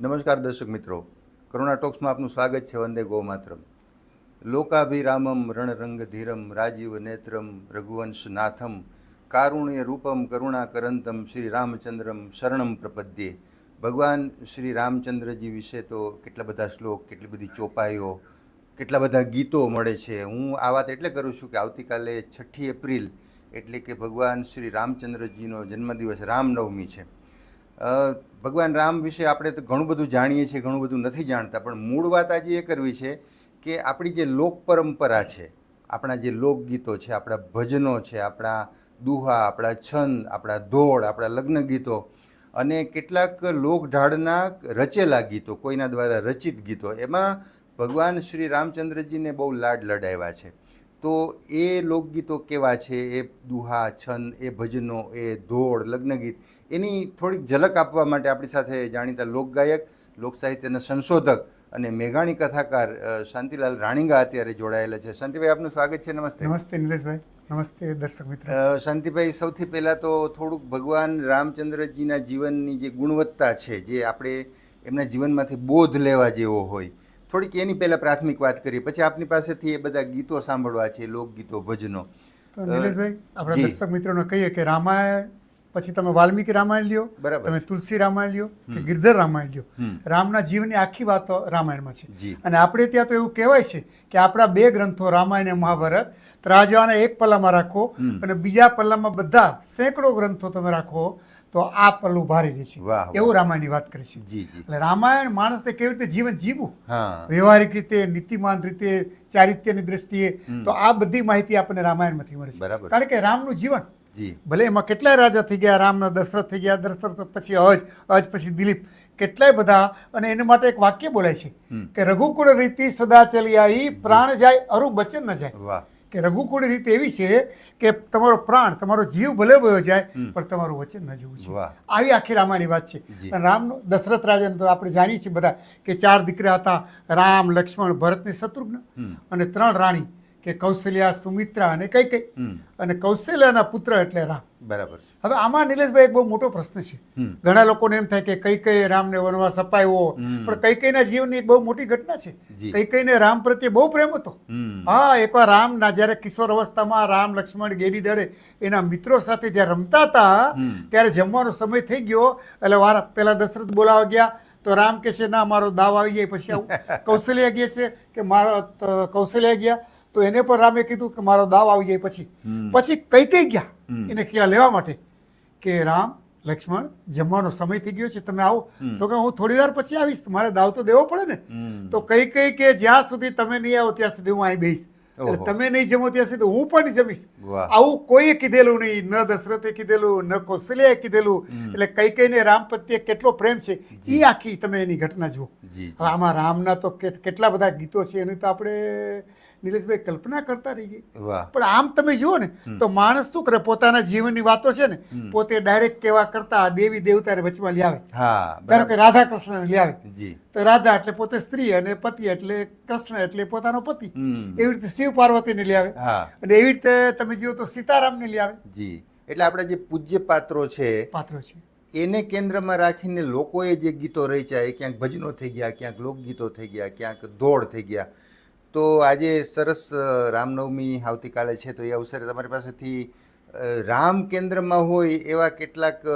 નમસ્કાર દર્શક મિત્રો. કરુણા ટોક્સમાં આપનું સ્વાગત છે વંદે ગો માતરમ લોકાભિરામમ રણરંગધીરમ રાજીવ નેત્રમ રઘુવંશ નાથમ કારુણ્ય રૂપમ કરુણા કરંતમ શ્રી રામચંદ્રમ શરણમ પ્રપદ્યે. ભગવાન શ્રી રામચંદ્રજી વિશે તો કેટલા બધા શ્લોક, કેટલી બધી ચોપાઈઓ, કેટલા બધા ગીતો મળે છે. હું આ વાત એટલે કરું છું કે આવતીકાલે છઠ્ઠી એપ્રિલ એટલે કે ભગવાન શ્રી રામચંદ્રજીનો જન્મદિવસ રામનવમી છે. ભગવાન રામ વિશે આપણે તો ઘણું બધું જાણીએ છીએ, ઘણું બધું નથી જાણતા, પણ મૂળ વાત આજે એ કરવી છે કે આપણી જે લોક પરંપરા છે, આપણા જે લોકગીતો છે, આપણા ભજનો છે, આપણા દુહા, આપણા છંદ, આપણા ધોળ, આપણા લગ્ન ગીતો અને કેટલાક લોકઢાળના રચેલા ગીતો, કોઈના દ્વારા રચિત ગીતો, એમાં ભગવાન શ્રી રામચંદ્રજીને બહુ લાડ લડાવ્યા છે. તો એ લોકગીતો કેવા છે? એ દુહા, છંદ, એ ભજનો, એ ધોળ, લગ્નગીત એની થોડીક ઝલક આપવા માટે આપણી સાથે જાણીતા લોકગાયક લોકસાહિત્યના સંશોધક અને મેઘાણી કથાકાર શાંતિલાલ રાણીંગા અત્યારે જોડાયેલા છે. શાંતિભાઈ આપનું સ્વાગત છે. નમસ્તે. નમસ્તે નિલેશભાઈ. નમસ્તે દર્શક મિત્રો. શાંતિભાઈ સૌથી પહેલાં તો થોડુંક ભગવાન રામચંદ્રજીના જીવનની જે ગુણવત્તા છે જે આપણે એમના જીવનમાંથી બોધ લેવા જેવો હોય થોડીક એની પહેલાં પ્રાથમિક વાત કરીએ. પછી આપની પાસેથી એ બધા ગીતો સાંભળવા છે લોકગીતો ભજનો. નિલેશભાઈ આપણા. દર્શક મિત્રોને કહીએ કે રામાયણ પછી તમે વાલ્મીકી રામાયણ લ્યો. તમે તુલસી રામાયણ લ્યો કે ગિરધર રામાયણ લ્યો. રામના જીવની આખી વાતો રામાયણમાં છે. અને આપણે ત્યાં તો એવું કહેવાય છે કે આપણા બે ગ્રંથો રામાયણ અને મહાભારત ત્રાજવાને એક પલ્લામાં રાખો અને બીજા પલ્લામાં બધા સેંકડો ગ્રંથો તમે રાખો તો આ પલ્લું ભારી રહેશે છે. એવું રામાયણની વાત કરે છે. એટલે રામાયણ માણસને કેવી રીતે જીવન જીવવું? વ્યવહારિક રીતે નીતિમાન રીતે ચારિત્ર્યની દ્રષ્ટિએ તો આ બધી માહિતી આપણને રામાયણમાંથી મળે છે. કારણ કે રામનું જીવન જી. ભલે એમાં કેટલાય રાજા થઈ ગયા રામના દશરથ થઈ ગયા દશરથ પછી અજ અજ પછી દિલીપ કેટલાય બધા અને એના માટે એક વાક્ય બોલાય છે કે રઘુકુળ રીતિ સદા ચલી આવી પ્રાણ જાય અરુ બચન ન જાય. વાહ. કે રઘુકુળ રીત એવી છે કે તમારો પ્રાણ તમારો જીવ ભલે વયો જાય પણ તમારું વચન ન જવું છે. આવી આખી રામાયણની વાત છે. રામનો દશરથ રાજાને તો આપણે જાણીએ છીએ બધા કે ચાર દીકરા હતા રામ લક્ષ્મણ ભરત ને શત્રુઘ્ન અને ત્રણ રાણી. કે કૌશલ્યા સુમિત્રા અને કઈ કઈ. અને કૌશલ્યાના પુત્ર એટલે રામ. બરાબર છે. હવે આમાં નિલેશભાઈ એક બહુ મોટો પ્રશ્ન છે. ઘણા લોકોને એમ થાય કે કઈ કઈ રામને વનવાસ અપાયો પણ કઈ કઈના જીવનની બહુ મોટી ઘટના છે. કઈ કઈને રામ પ્રત્યે બહુ પ્રેમ હતો. હા એકવાર રામના જ્યારે કિશોર અવસ્થામાં રામ લક્ષ્મણ ગેડી દડે એના મિત્રો સાથે જ્યારે રમતા હતા ત્યારે જમવાનો સમય થઈ ગયો. એટલે વારા પેલા દશરથ બોલાવા ગયા તો રામ કે છે ના મારો દાવ આવી જાય પછી આવું. કૌશલ્યા ગયા છે કે મારો કૌશલ્યા ગયા. તો એને પણ રામે કીધું કે મારો દાવ આવી જાય પછી. પછી કઈ કઈ ગયા? એને ક્યાં લેવા માટે કે રામ લક્ષ્મણ જમવાનો સમય થઈ ગયો છે તમે આવો. તો કે હું થોડી વાર પછી આવીશ મારે દાવ તો દેવો પડે ને. તો કઈ કઈ કે જ્યાં સુધી તમે નહીં આવો ત્યાં સુધી હું અહીં બેહીશ. એટલે તમે નહીં જમો ત્યાં સુધી હું પણ જમીશ. આવું કોઈએ કીધેલું નહીં ન દશરથે કીધેલું ન કૌશલ્યાએ કીધેલું. એટલે કઈ કઈને રામ પ્રત્યે કેટલો પ્રેમ છે એ આખી તમે એની ઘટના જુઓ. હવે આમાં રામના તો કેટલા બધા ગીતો છે એની તો આપણે નિલેશભાઈ કલ્પના કરતા રહીએ. પણ આમ તમે જુઓ ને તો માણસ શું કરે પોતાના જીવનની વાતો છે ને પોતે ડાયરેક્ટ કેવા કરતા દેવી દેવતાને વચમાં લઈ આવે ધારો કે રાધા કૃષ્ણ લઈ આવે જી. તો રાધા એટલે પોતે સ્ત્રી અને પતિ એટલે કૃષ્ણ એટલે પોતાનો પતિ. એવી રીતે શિવ પાર્વતીને લઈ આવે. અને એવી રીતે તમે જુઓ તો સીતારામને લઈ આવે. જી. એટલે આપણા જે પૂજ્ય પાત્રો છે પાત્રો છે. એને કેન્દ્રમાં રાખીને લોકોએ જે ગીતો રચ્યા એ ક્યાંક ભજનો થઈ ગયા ક્યાંક લોકગીતો થઈ ગયા ક્યાંક દોડ થઈ ગયા. તો આજે સરસ રામનવમી આવતીકાલે છે તો એ અવસરે તમારી પાસેથી રામ કેન્દ્રમાં હોય એવા કેટલાક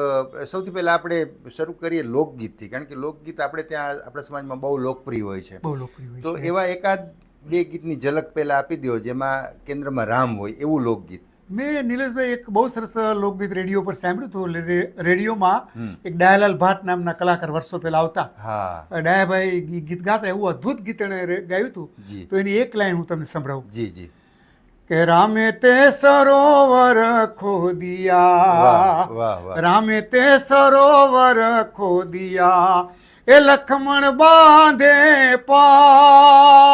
સૌથી પહેલાં આપણે શરૂ કરીએ લોકગીતથી કારણ કે લોકગીત આપણે ત્યાં આપણા સમાજમાં બહુ લોકપ્રિય હોય છે. બહુ લોકપ્રિય તો એવા એકાદ બે ગીતની ઝલક પહેલાં આપી દો જેમાં કેન્દ્રમાં રામ હોય એવું લોકગીત. મેં નિલેશભાઈ એક બહુ સરસ લોકગીત રેડિયો પર સાંભળ્યું હતું રેડિયોમાં એક ડાયાલાલ ભાટ નામના કલાકાર વર્ષો પહેલા આવતા. હા. ડાયાભાઈ ગીત ગાતા એવું અદ્ભુત ગીત એણે ગાયું હતું. તો એની એક લાઈન હું તમને સંભળાવું. જી જી. કે રામે તે સરોવર ખોદિયા. રામે તે સરોવર ખોદિયા. એ લખમણ બાંધે પાણ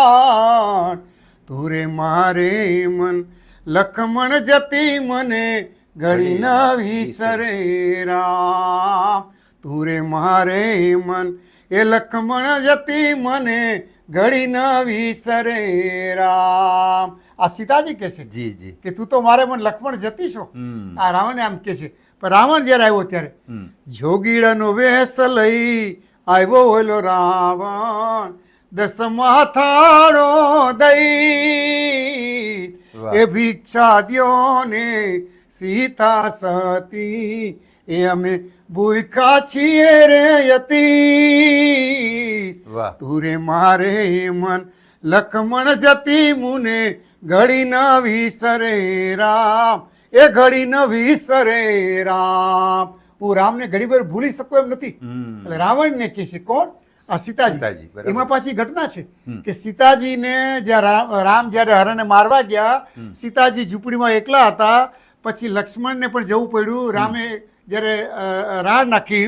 તુરે મારે મન લખમણ જતી મને ઘડી ના સરે રામ તુરે મારે મન એ લખમણ જતી મને ઘડી ના સરે રામ આ સીતાજી કે છે જી જી. કે તું તો મારે મને લક્ષ્મણ જતી છો. આ રાવણે આમ કે છે. પણ રાવણ જ્યારે આવ્યો ત્યારે જોગીડાનો વેશ લઈ આવ્યો હોયલો રાવણ. દસ માથાડો દઈ. એ ભિક્ષા દ્યો ને સીતા સતી. એ અમે ભૂખા છીએ રે યતી. તું રે મારે મન લખમણ જતી મુને ઘડી ન વિસરે રામ. એ ઘડી ન વિસરે રામ. હું રામને ઘડી વાર ભૂલી શકું એમ નથી. રાવણ એટલે રાવણને કહે છે કોણ? આ સીતાજી, સીતાજી એમાં પાછી ઘટના છે. કે સીતાજીને જ્યાં રામ રામ જ્યારે હરણને મારવા ગયા સીતાજી ઝૂંપડીમાં એકલા હતા. પછી લક્ષ્મણને પણ જવું પડ્યું. રામે જ્યારે રાડ નાખી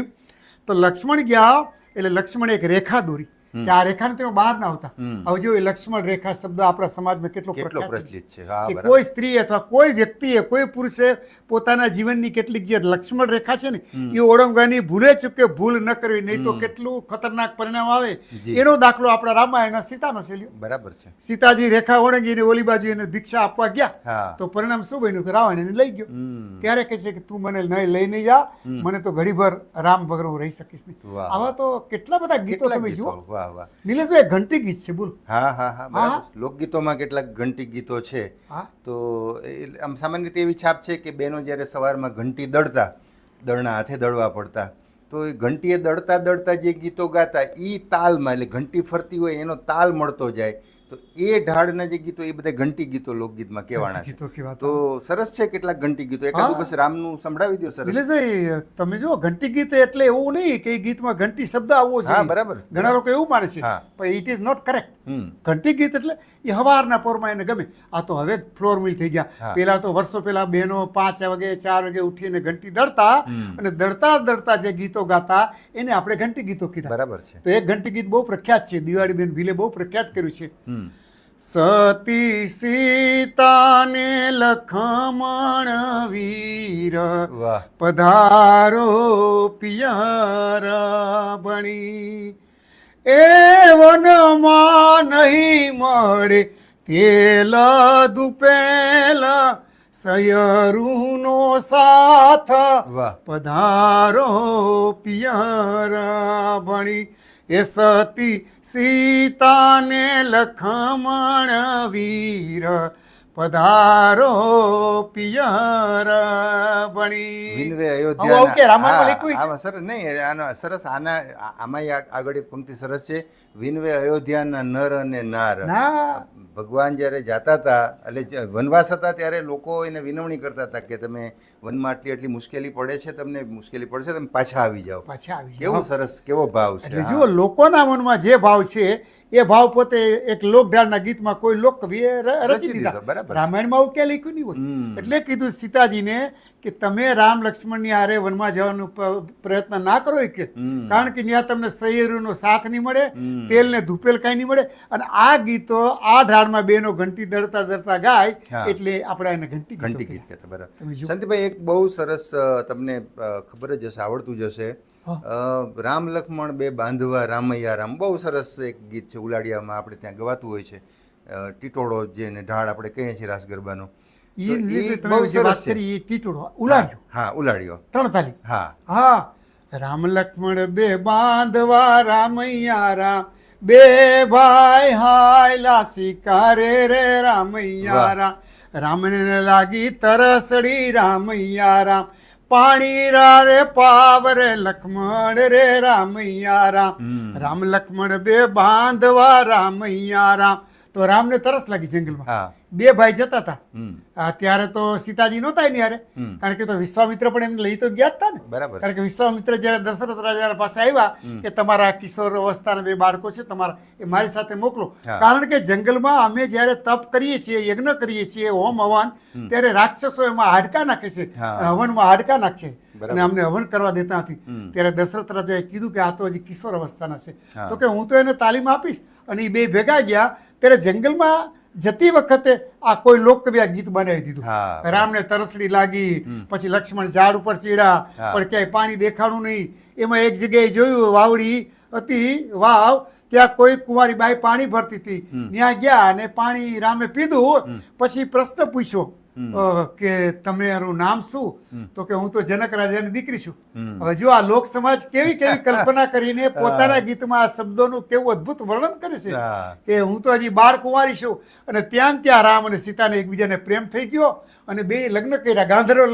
તો લક્ષ્મણ ગયા એટલે લક્ષ્મણે એક રેખા દોરી. કે આ રેખાને તેઓ બહાર ના આવતા. હવે જો લક્ષ્મણ રેખા શબ્દ આપણા સમાજમાં કેટલો કેટલો પ્રચલિત છે? કે કોઈ સ્ત્રી અથવા કોઈ વ્યક્તિએ કોઈ પુરુષે પોતાના જીવનની કેટલીક જે લક્ષ્મણ રેખા છે ને એ ઓળંગવાની ભૂલે ચૂકે ભૂલ ન કરવી નહીં તો કેટલું ખતરનાક પરિણામ આવે? એનો દાખલો આપણા રામાયણ સીતાનો છે બરાબર છે. સીતાજી રેખા ઓળંગીને ઓલી બાજુ એને ભિક્ષા આપવા ગયા. તો પરિણામ શું બન્યું કે રાવણ એને લઈ ગયો. ત્યારે કહે છે કે તું મને નહીં લઈને જા. મને તો ઘડીભર રામ વગર હું રહી શકીશ નહીં. આવા તો કેટલા બધા ગીતો તમે જુઓ. વાહ વાહ. નિલેશભાઈ ઘંટી ગીત છે બોલ. હા હા હા લોકગીતોમાં કેટલાક ઘંટી ગીતો છે. તો આમ સામાન્ય રીતે એવી છાપ છે કે બેનો જ્યારે સવારમાં ઘંટી દળતા દળના હાથે દળવા પડતા તો એ ઘંટીએ દળતા દળતા જે ગીતો ગાતા એ તાલમાં એટલે ઘંટી ફરતી હોય એનો તાલ મળતો જાય. તો એ ઢાળના જે ગીતો એ બધા ઘંટી ગીતો લોકગીતમાં કહેવાના છે. કેવા તો સરસ છે કેટલાક ઘંટી ગીતો. એકાદું બસ રામનું સંભળાવી દો સરસ. એટલે તમે જો ઘંટી ગીત એટલે એવું નહીં કે એ ગીતમાં ઘંટી શબ્દ આવવો જોઈએ. બરાબર. ઘણા લોકો એવું માને છે પણ ઇટ ઇઝ નોટ કરેક્ટ ઘંટી ગીત એટલે એ હવારના પોરમાં એને ગમે. આ તો હવે ફ્લોર મિલ થઈ ગયા. પેલા તો વર્ષો પહેલા બહેનો પાંચ વાગે ચાર વાગે ઉઠીને ઘંટી દળતા અને દળતા દળતા જે ગીતો ગાતા એને આપણે ઘંટી ગીતો કીધા. બરાબર છે. તો એક ઘંટી ગીત બહુ પ્રખ્યાત છે. દિવાળી બેન ભીલે બહુ પ્રખ્યાત કર્યું છે. સતી સીતાને લખમણ વીર વાહ. પધારો પિયર બણી એ વનમાં નહીં મળે તેલ દુપેલ સયરુનો સાથ પધારો પિયર ભણી એ સતી સીતાને લખમણ વીર પધારો પિયર ભણી વિનવે અયોધ્યા સર નહીં આનો સરસ આના આમાં આગળ એક પંક્તિ સરસ છે. વિનવે અયોધ્યાના નર અને નાર. ભગવાન જ્યારે જાતા હતા એટલે વનવાસ હતા ત્યારે લોકો એને વિનવણી કરતા હતા કે તમે વનમાં આટલી આટલી મુશ્કેલી પડે છે તમને? મુશ્કેલી પડશે તમે પાછા આવી જાઓ. પાછા આવી કેવો સરસ કેવો ભાવ છે? એટલે. જુઓ લોકોના મનમાં જે ભાવ છે એ ભાવ પોતે એક લોકઢાળના ગીતમાં કોઈ લોકકવિએ ર- રચી દીધા. બરાબર. રામાયણમાં આવું ક્યાં લખ્યું નહીં હોય. એટલે કીધું સીતાજીને કે તમે રામ લક્ષ્મણની આરે વનમાં જવાનો પ્રયત્ન ના કરો એ કે. કારણ કે ત્યાં તમને સૈયરીનો સાથ નહીં મળે. તેલ ને ધૂપેલ કાંઈ નહીં મળે. અને આ ગીતો આ ઢાળમાં બેનો ઘંટી દળતા દળતા ગાય એટલે આપણે એને ઘંટી ઘંટી ગીત કહેતા બરાબર. શાંતિભાઈ એક બહુ સરસ તમને ખબર જ હશે આવડતું જ હશે. રામ લક્ષ્મણ બે બાંધવા રામૈયા રામ બહુ સરસ એક ગીત છે ઉલાડિયામાં આપણે ત્યાં ગવાતું હોય છે. ટીટોળો જેને ઢાળ આપણે કહીએ છીએ રાસ ગરબાનો તો તમે વાત કરી એ ટીટોળો ઉલાડ્યો હા ઉલાડ્યો ત્રણ તાલી હા. હા. રામ લક્ષ્મણ બે બાંધવા રામૈયા રામ. બે ભાઈ હાય લાસી કારે રે રામૈયા રામ. રામને લાગી તરસડી રામૈયા રામ. પાણી રે પાવ રે લક્ષ્મણ રે રામૈયા રામ. રામ લક્ષ્મણ બે બાંધવા રામૈયા રામ. તો રામને તરસ લાગી જંગલમાં. બે ભાઈ જતા હતા. ત્યારે તો સીતાજી નહોતા એની હારે. કારણ કે તો વિશ્વામિત્ર પણ એમને લઈ તો ગયા હતા ને. બરાબર. કારણ કે વિશ્વામિત્ર જયારે દશરથ રાજા પાસે આવ્યા કે તમારા કિશોર અવસ્થાના બે બાળકો છે તમારા એ મારી સાથે મોકલો. કારણ કે જંગલમાં અમે જ્યારે તપ કરીએ છીએ યજ્ઞ કરીએ છીએ હોમ હવન ત્યારે રાક્ષસો એમાં હાડકા નાખે છે. હવનમાં હાડકા નાખશે અને અમને હવન કરવા દેતા નથી. ત્યારે દશરથ રાજાએ કીધું કે આ તો હજી કિશોર અવસ્થાના છે. તો કે હું તો એને તાલીમ આપીશ. અને એ બે ભેગા ગયા ત્યારે જંગલમાં જતી વખતે આ કોઈ લોકકવિ આ ગીત બનાવી દીધું. રામને તરસડી લાગી પછી લક્ષ્મણ ઝાડ ઉપર ચીડા પણ ક્યાંય પાણી દેખાણું નહીં. એમાં એક જગ્યાએ જોયું વાવડી હતી વાવ ત્યાં કોઈ કુંવારી બાઈ પાણી ભરતી હતી. ત્યાં ગયા અને પાણી રામે પીધું પછી પ્રશ્ન પૂછ્યો કે તમારું નામ શું? તો કે હું તો જનક રાજાની દીકરી છું. હવે જો આ લોક સમાજ કેવી કેવી કલ્પના કરીને પોતાના ગીતમાં આ શબ્દોનું કેવું અદ્ભુત વર્ણન કરે છે કે હું તો હજી બાળ કુંવારી છું. અને ત્યાં ત્યાં રામ અને સીતાને એકબીજાને પ્રેમ થઈ ગયો. અને બે લગ્ન કર્યા. ગાંધર્વ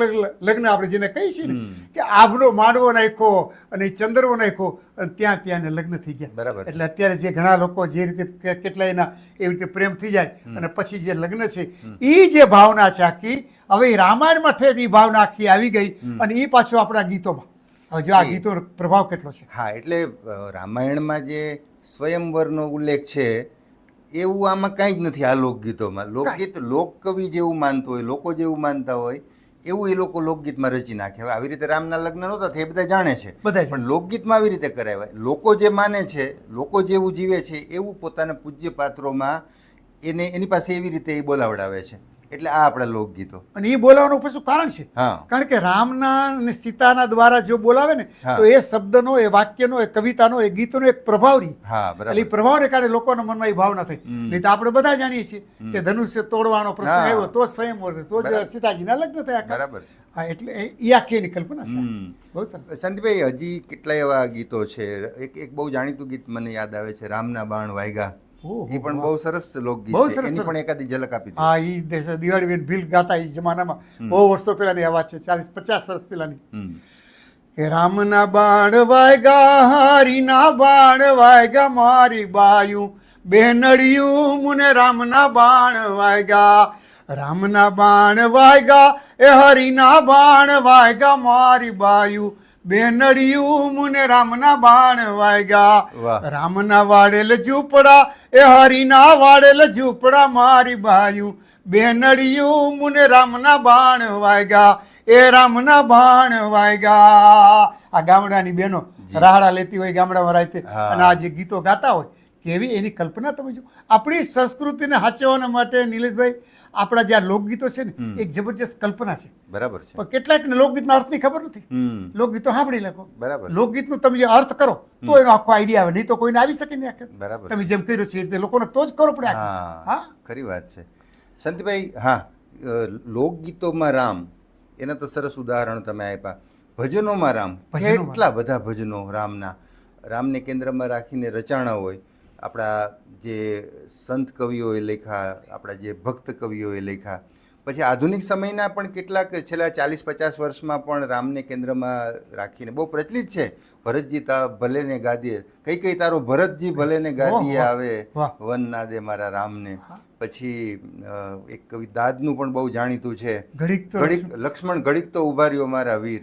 લગ્ન- આપણે જેને કહીએ છીએ ને કે આભનો માંડવો નાખ્યો અને ચંદ્રવો નાખ્યો. ત્યાં ત્યાં ને લગ્ન થઈ ગયા. બરાબર એટલે અત્યારે જે ઘણા લોકો જે રીતે કેટલાય એના એવી રીતે પ્રેમ થઈ જાય અને પછી જે લગ્ન છે એ જે ભાવના છે આખી હવે રામાયણમાં ઠેઠ એ ભાવના આખી આવી ગઈ અને એ પાછું આપણા ગીતોમાં. હવે જો આ ગીતો ગીતોનો પ્રભાવ કેટલો છે? હા એટલે રામાયણમાં જે સ્વયંવરનો ઉલ્લેખ છે એવું આમાં કાંઈ જ નથી આ લોકગીતોમાં. લોકગીત લોકકવિ જેવું માનતું હોય લોકો જેવું માનતા હોય એવું એ લોકો લોકગીતમાં રચી નાખે. હવે આવી રીતે રામના લગ્ન નહોતા એ બધા જાણે છે. બધા પણ લોકગીતમાં આવી રીતે કરાવાય લોકો જે માને છે લોકો જેવું જીવે છે એવું પોતાના પૂજ્ય પાત્રોમાં એને એની પાસે એવી રીતે એ બોલાવડાવે છે. એટલે આ આપણા લોકગીતો. અને એ બોલાવાનું પછી કારણ છે? કારણ કે રામના અને સીતાના દ્વારા જો બોલાવે ને તો એ શબ્દનો એ વાક્યનો એ કવિતાનો એ ગીતનો એક પ્રભાવ રહી એટલે પ્રભાવને કારણે લોકોના મનમાં એ ભાવના થઈ. નહીં તો આપણે બધા જાણીએ છીએ કે ધનુષ્ય તોડવાનો પ્રસંગ આવ્યો તો જ સ્વયંવર તો જ સીતાજીના લગ્ન થયા. બરાબર હા એટલે એ ઈ આખી એની કલ્પના છે. બહુ સરસ. સંદીપભાઈ હજી કેટલાય એવા ગીતો છે? એક એક બહુ જાણીતું ગીત મને યાદ આવે છે રામના બાણ વાયગા. એ પણ બહુ સરસ લોકગીત બહુ સરસ, એની પણ એકાદી ઝલક આપી હા ઈ દેશ દિવાળી બેન ભીલ ગાતા ઈ જમાનામાં. બહુ વર્ષો પહેલાની આ છે ચાલીસ પચાસ વર્ષ પહેલાની. કે રામના બાણ વાયગા હરીના બાણ વાયગા મારી બાયું બેનડિયું મુને રામના બાણ વાયગા. રામના બાણ વાયગા એ હરીના બાણ વાયગા મારી બાયું બેનડિયું મુને રામના બાણ વાયગા. વાહ. રામના વાડેલ ઝૂપડા એ હરિના વાડેલ ઝૂપડા મારી બાયું. બેનડિયું મુને રામના બાણ વાયગા એ રામના બાણ વાગ્યા આ ગામડાની બહેનો રાહડા લેતી હોય ગામડામાં રાતે. અને આ જે ગીતો ગાતા હોય કેવી એની કલ્પના તમે જો આપણી સંસ્કૃતિને હાચવવાના માટે નિલેશભાઈ આપણા જે આ લોકગીતો છે ને એક જબરજસ્ત કલ્પના છે. બરાબર છે. પણ કેટલાકને લોકગીતના અર્થની ખબર નથી. લોકગીતો સાંભળી લખો. બરાબર લોકગીતનું તમે જે અર્થ કરો તો એનો આખો આઈડિયા આવે. નહીં તો કોઈને આવી શકે નહીં. બરાબર તમે જેમ કર્યું છે એ રીતે લોકોને તો જ કરો પડે હા ખરી વાત છે. સંતભાઈ હા લોકગીતોમાં રામ એના તો સરસ ઉદાહરણ તમે આપ્યા. ભજનોમાં રામ. કેટલા બધા ભજનો રામના? રામને કેન્દ્રમાં રાખીને રચાણા હોય. આપણા જે સંત કવિઓએ લખ્યા આપણા જે ભક્ત કવિઓએ લખ્યા. પછી આધુનિક સમયના પણ કેટલાક છેલ્લા ચાલીસ પચાસ વર્ષમાં પણ રામને કેન્દ્રમાં રાખીને બહુ પ્રચલિત છે. ભરતજી તા ભલે ને ગાદીએ. કઈ કઈ તારો ભરતજી ભલે ને ગાદીએ આવે? વન ના દે મારા રામને. પછી એક કવિ દાદનું પણ બહુ જાણીતું છે. ઘડીક લક્ષ્મણ. ઘડીક તો ઊભા રહ્યો મારા વીર.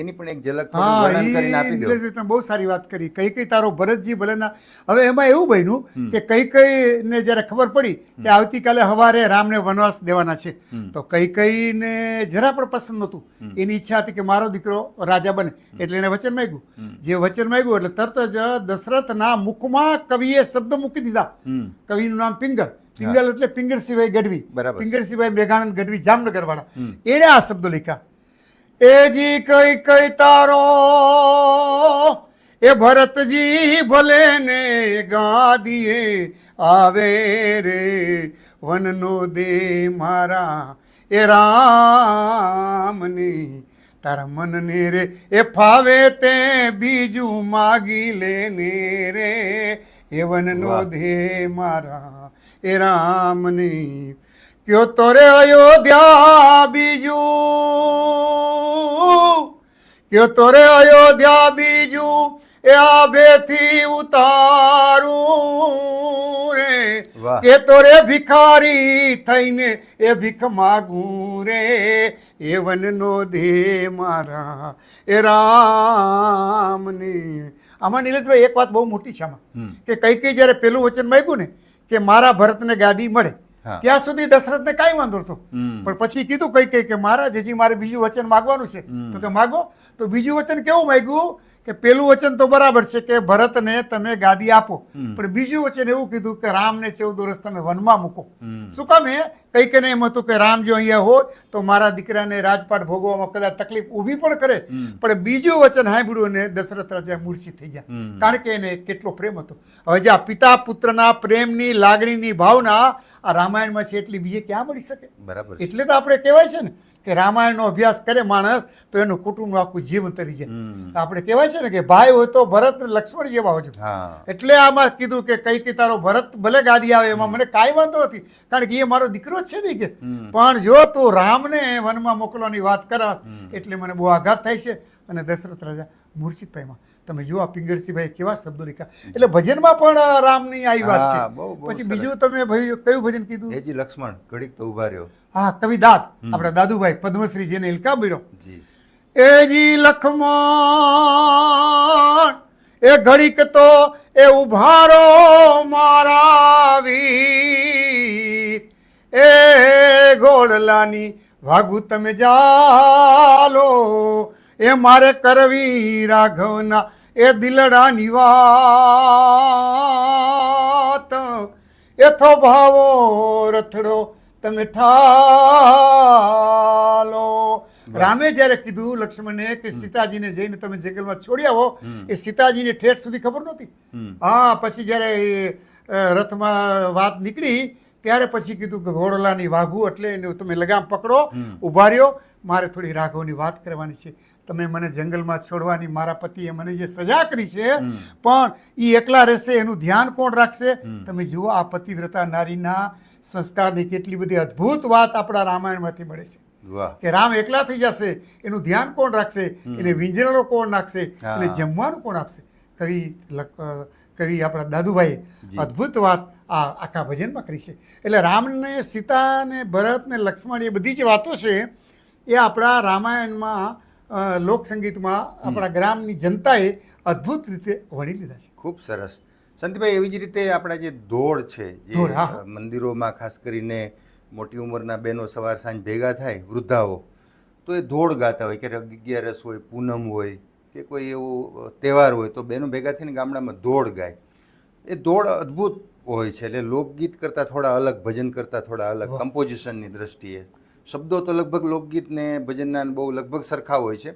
એની પણ એક ઝલક કરીને આપી દો. બહુ સારી વાત કરી. કઈ કઈ તારો ભરતજી ભલેના હવે એમાં એવું બન્યું કે કઈ કઈ ને જ્યારે ખબર પડી કે આવતીકાલે હવારે રામને વનવાસ દેવાના છે. તો કઈ કઈ ને જરા પણ પસંદ નહોતું. એની ઈચ્છા હતી કે મારો દીકરો રાજા બને. એટલે એને વચન માંગ્યું. જે વચન માંગ્યું એટલે તરત જ દશરથના મુખમાં કવિએ શબ્દ મૂકી દીધા. કવિનું નામ પિંગલ. પિંગલ એટલે પિંગળ સિવાય ગઢવી. પિંગળ સિવાય મેઘાનંદ ગઢવી જામનગર વાળા એણે આ શબ્દો લખ્યા. એ જી કઈ કઈ તારો એ ભરતજી ભલે ને ગાદીએ આવે રે વનનો દે મારા એ રામની તારા મનને રે એ ફાવે તે બીજું માગી લેને રે એ વનનો. દે મારા એ રામને કયો તો રે અયોધ્યા બીજું. કયો તો રે અયોધ્યા બીજું. એ આભેથી ઉતારું રે. કે તો રે ભિખારી થઈને એ ભીખ માગું રે. એ વનનો દે મારા. એ રામને. આમાં નીલેશભાઈ એક વાત બહુ મોટી છે આમાં. કે કઈ કઈ જ્યારે પેલું વચન માગ્યું ને કે મારા ભરતને ગાદી મળે. ત્યાં સુધી દશરથને કાંઈ વાંધો હતો પણ પછી કીધું કઈ કઈ કે મહારાજ હજી મારે બીજું વચન માગવાનું છે. તો કે માગો. તો બીજું વચન કેવું માગ્યું? કે પેલું વચન તો બરાબર છે કે ભરતને તમે ગાદી આપો. પણ બીજું વચન એવું કીધું કે રામને ચૌદ વર્ષ તમે વનમાં મૂકો. શું કામ એ કઈ કઈને એમ હતું કે રામ જો અહીંયા હોય તો મારા દીકરાને રાજપાટ ભોગવવામાં કદાચ તકલીફ ઊભી પણ કરે. પણ બીજું વચન સાંભળ્યું અને દશરથ રાજા મૂર્છિત થઈ ગયા. કારણ કે એને કેટલો પ્રેમ હતો. હવે જે આ પિતા પુત્રના પ્રેમની લાગણીની ભાવના આ રામાયણમાં છે એટલી બીજે ક્યાં મળી શકે? બરાબર એટલે તો આપણે કહેવાય છે ને કે રામાયણનો અભ્યાસ કરે માણસ તો એનું કુટુંબ આખું જીવન તરી જાય. આપણે કહેવાય છે ને કે ભાઈ હોય તો ભરત લક્ષ્મણ જેવા હોજો એટલે આમાં કીધું કે કઈ કે તારો ભરત ભલે ગાદી આવે એમાં મને કાંઈ વાંધો નથી. કારણ કે એ મારો દીકરો જ છે ને કે પણ જો તું રામને વનમાં મોકલવાની વાત કરાસ એટલે મને બહુ આઘાત થાય છે. અને દશરથ રાજા મૂર્છિત તમે જુઓ પિંગળસિંહભાઈ કેવા શબ્દો લખ્યા એટલે ભજનમાં પણ રામની આવી વાત છે. પછી બીજું તમે ભાઈ કયું ભજન કીધું? હેજી લક્ષ્મણ ઘડીક તો ઊભા રહ્યો. હા કવિ દાદ આપણા દાદુભાઈ પદ્મશ્રી જેને ઇલકા મળ્યો એજી લખમણ એ ઘડીક તો એ ઉભારો મારા વીર. એ ગોળલાની વાગુ તમે જાલો. એ મારે કરવી રાઘવના એ દિલડાની વાત. એથો ભાવો રથડો તમે ઠાલો. રામે જ્યારે કીધું લક્ષ્મણને કે સીતાજીને જઈને તમે જંગલમાં છોડી આવો એ સીતાજીને ઠેઠ સુધી ખબર નહોતી. હા પછી જ્યારે રથમાં વાત નીકળી ત્યારે પછી કીધું કે ઘોડલાની વાઘુ એટલે એને તમે લગામ પકડો ઊભા રહ્યો. મારે થોડી રાઘવની વાત કરવાની છે. તમે મને જંગલમાં છોડવાની મારા પતિએ મને જે સજા કરી છે પણ એ એકલા રહેશે એનું ધ્યાન કોણ રાખશે? તમે જુઓ આ પતિવ્રતા નારીના સંસ્કારની કેટલી બધી અદ્ભુત વાત આપણા રામાયણમાંથી મળે છે. કે રામ એકલા થઈ જશે એનું ધ્યાન કોણ રાખશે? એને વિંજણો કોણ નાખશે. એને જમવાનું કોણ આપશે? કવિ કવિ આપણા દાદુભાઈ અદ્ભુત વાત આ આખા ભજનમાં કરી છે. એટલે રામને સીતા અને ભરત ને લક્ષ્મણ એ બધી જે વાતો છે એ આપણા રામાયણમાં લોકસંગીતમાં આપણા ગ્રામની જનતાએ અદ્ભુત રીતે વણી લીધા છે. ખૂબ સરસ. સંતભાઈ એવી જ રીતે આપણા જે ધોળ છે જે. મંદિરોમાં ખાસ કરીને મોટી ઉંમરના બહેનો સવાર સાંજ ભેગા થાય વૃદ્ધાઓ તો એ ધોળ ગાતા હોય ક્યારેક અગિયારસ હોય પૂનમ હોય કે કોઈ એવો તહેવાર હોય તો બહેનો ભેગા થઈને ગામડામાં ધોળ ગાય. એ ધોળ અદ્ભુત હોય છે. એટલે લોકગીત કરતાં થોડા અલગ ભજન કરતાં થોડા અલગ. કમ્પોઝિશનની દ્રષ્ટિએ. શબ્દો તો લગભગ લોકગીત ને ભજનના બહુ લગભગ સરખા હોય છે.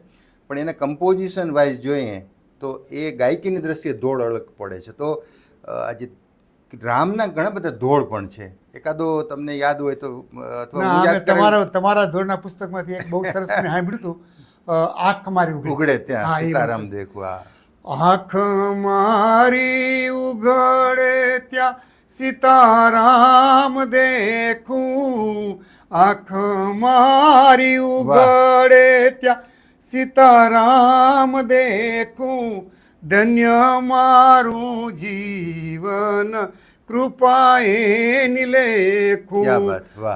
પણ એને કમ્પોઝિશન વાઇઝ જોઈએ તો એ ગાયકીની દ્રષ્ટિએ ધોળ અલગ પડે છે. તો આજે રામના ઘણા બધા ધોળ પણ છે. એકાદો તમને યાદ હોય તો તમારા તમારા ધોરણના પુસ્તકમાંથી એક બહુ સરસ મેં સાંભળ્યું હતું. આંખ મારી ઉગડે ત્યાં સીતારામ દેખવા. આંખ મારી ઉઘડે ત્યાં સીતારામ દેખું. આંખ મારી ઉઘડે ત્યાં સીતારામ દેખું. ધન્ય મારું જીવન કૃપાએ નિલેખું.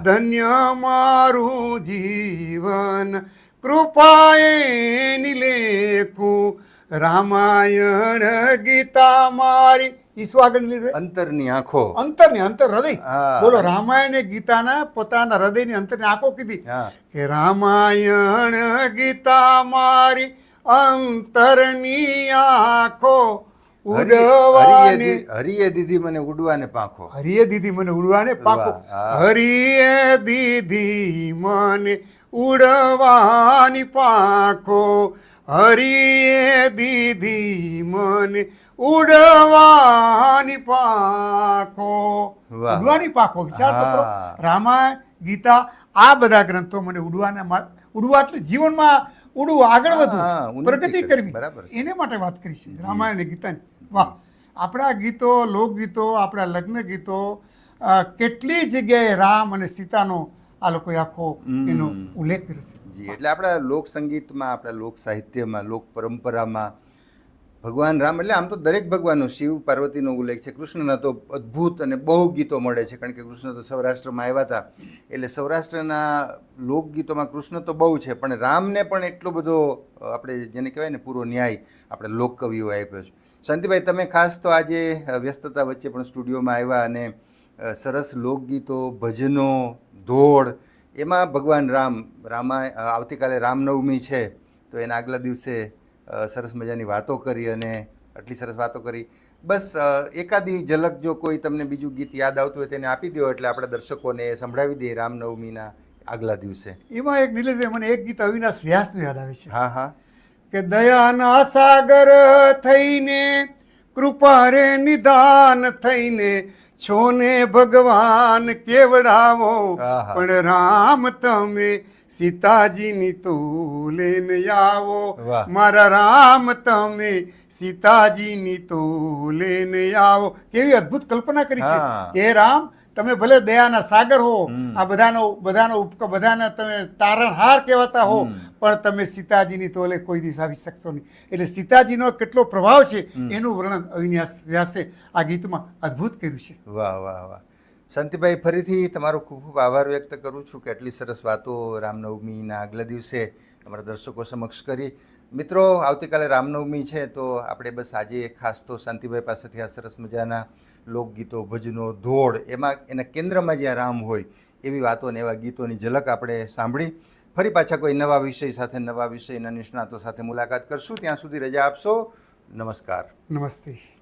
ધન્ય મારું જીવન કૃપાએ નિલેખું. રામાયણ ગીતા મારી. ઈસુ આગળ લીધે? અંતરની આંખો. અંતરની અંતર હૃદય. બોલો રામાયણ ગીતાના પોતાના હૃદયની અંતરની આંખો કીધી. કે રામાયણ ગીતા મારી અંતરની આંખો ઉડવાની. હરિએ દીધી મને ઉડવાને પાંખો. હરિએ દીધી મને ઉડવાને પાકો હરિયે. હરિએ દીધી મને ઉડવાની પાખો હરીએ દીધી મને. ઉડવાની પાખો. ઉડવાની પાખો વિચાર કરો. રામાયણ ગીતા આ બધા ગ્રંથો મને ઉડવાના ઉડવા એટલે જીવનમાં ઉડવું આગળ વધવું પ્રગતિ કરવી. એને માટે વાત કરી છે. રામાયણ અને ગીતાની વાહ. આપણા ગીતો લોકગીતો આપણા લગ્ન ગીતો કેટલી જગ્યાએ રામ અને સીતાનો આ લોકોએ આખો એનો ઉલ્લેખ કર્યો છે. જી એટલે આપણા લોક સંગીતમાં આપણા લોક સાહિત્યમાં લોક પરંપરામાં ભગવાન રામ એટલે આમ તો દરેક ભગવાનનો શિવ પાર્વતીનો ઉલ્લેખ છે. કૃષ્ણના તો અદ્ભુત અને બહુ ગીતો મળે છે કારણ કે કૃષ્ણ તો સૌરાષ્ટ્રમાં આવ્યા હતા. એટલે સૌરાષ્ટ્રના લોકગીતોમાં કૃષ્ણ તો બહુ છે પણ રામને પણ એટલો બધો આપણે જેને કહેવાય ને પૂરો ન્યાય આપણે લોકકવિઓ આપ્યો છે. શાંતિભાઈ તમે ખાસ તો આજે વ્યસ્તતા વચ્ચે પણ સ્ટુડિયોમાં આવ્યા અને સરસ લોકગીતો ભજનો ધોળ એમાં ભગવાન રામ રામા આવતીકાલે રામનવમી છે તો એના આગલા દિવસે સરસ મજાની વાતો કરી અને આટલી સરસ વાતો કરી. બસ એકાદી ઝલક જો કોઈ તમને બીજું ગીત યાદ આવતું હોય તેને આપી દો એટલે આપણા દર્શકોને સંભળાવી દઈએ રામનવમીના આગલા દિવસે. એમાં એક નિલેશભાઈ મને એક ગીત અવિનાશ વ્યાસનું યાદ આવે છે. હા હા. કે દયાના સાગર થઈને કૃપા રે નિદાન થઈને છોને ભગવાન કેવડાવો? પણ રામ તમે સીતાજીની તો લેને આવો. મારા રામ તમે સીતાજીની તો લેને આવો. કેવી અદ્ભુત કલ્પના કરી છે. હે. રામ તમે ભલે દયાના સાગર હો આ બધાનો બધાનો ઉપક બધાના તમે તારણહાર કહેવાતા હો. પણ તમે સીતાજીની તોલે કોઈ દિવસ આવી શકશો નહીં. એટલે સીતાજીનો કેટલો પ્રભાવ છે એનું વર્ણન અવિન્યાસ વ્યાસે આ ગીતમાં અદ્ભુત કર્યું છે. વાહ વાહ વાહ. શાંતિભાઈ ફરીથી તમારો ખૂબ ખૂબ આભાર વ્યક્ત કરું છું કે આટલી સરસ વાતો રામનવમીના આગલા દિવસે અમારા દર્શકો સમક્ષ કરી. મિત્રો આવતીકાલે રામનવમી છે તો આપણે બસ આજે ખાસ તો શાંતિભાઈ પાસેથી આ સરસ મજાના લોકગીતો ભજનો ધોળ એમાં એના કેન્દ્રમાં જ્યાં રામ હોય એવી વાતો અને એવા ગીતોની ઝલક આપણે સાંભળી. ફરી પાછા કોઈ નવા વિષય સાથે, નવા વિષયના નિષ્ણાતો સાથે મુલાકાત કરશું. ત્યાં સુધી રજા આપશો. નમસ્કાર. નમસ્તે.